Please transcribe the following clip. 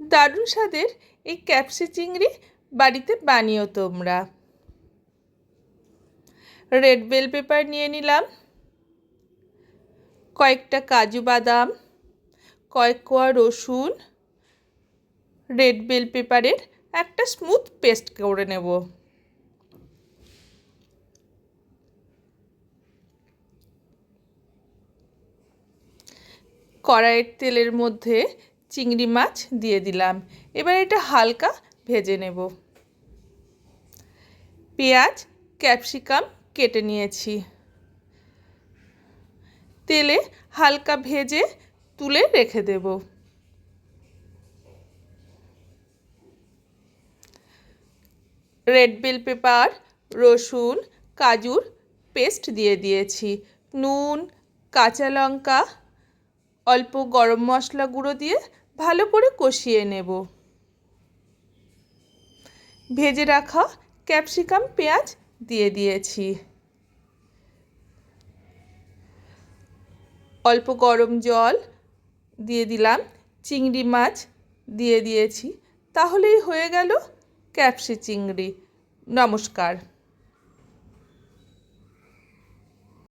দারুণ স্বাদের এই ক্যাপসি চিংড়ি বাড়িতে বানিও তোমরা। রেড বেল পেপার নিয়ে নিলাম, কয়েকটা কাজু বাদাম, কয়েক কোয়া রসুন, রেড বেল পেপারের একটা স্মুথ পেস্ট করে নেব। কড়াইয়ের তেলের মধ্যে চিংড়ি মাছ দিয়ে দিলাম। এবার এটা হালকা ভেজে নেব। পেঁয়াজ, ক্যাপসিকাম কেটে নিয়েছি। তেলে হালকা ভেজে তুলে রেখে দেব। রেড বেল পেপার রসুন, কাজুর পেস্ট দিয়ে দিয়েছি। নুন, কাঁচা লঙ্কা অল্প গরম মশলা গুঁড়ো দিয়ে ভালো করে কষিয়ে নেব। ভেজে রাখা ক্যাপসিকাম পেঁয়াজ দিয়ে দিয়েছি। অল্প গরম জল দিয়ে দিলাম, চিংড়ি মাছ দিয়ে দিয়েছি। তাহলেই হয়ে গেল ক্যাপসি চিংড়ি। নমস্কার।